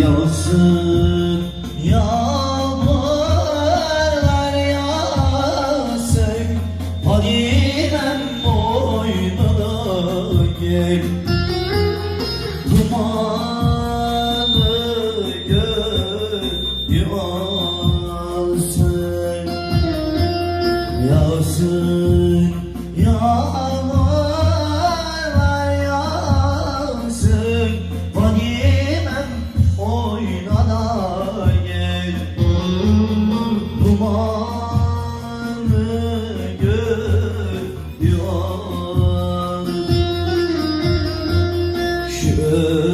yağsın Yağmurlar yağsın Hadiden boynuna gel. Dumanı gönlü alsın. Yağsın yağmur good.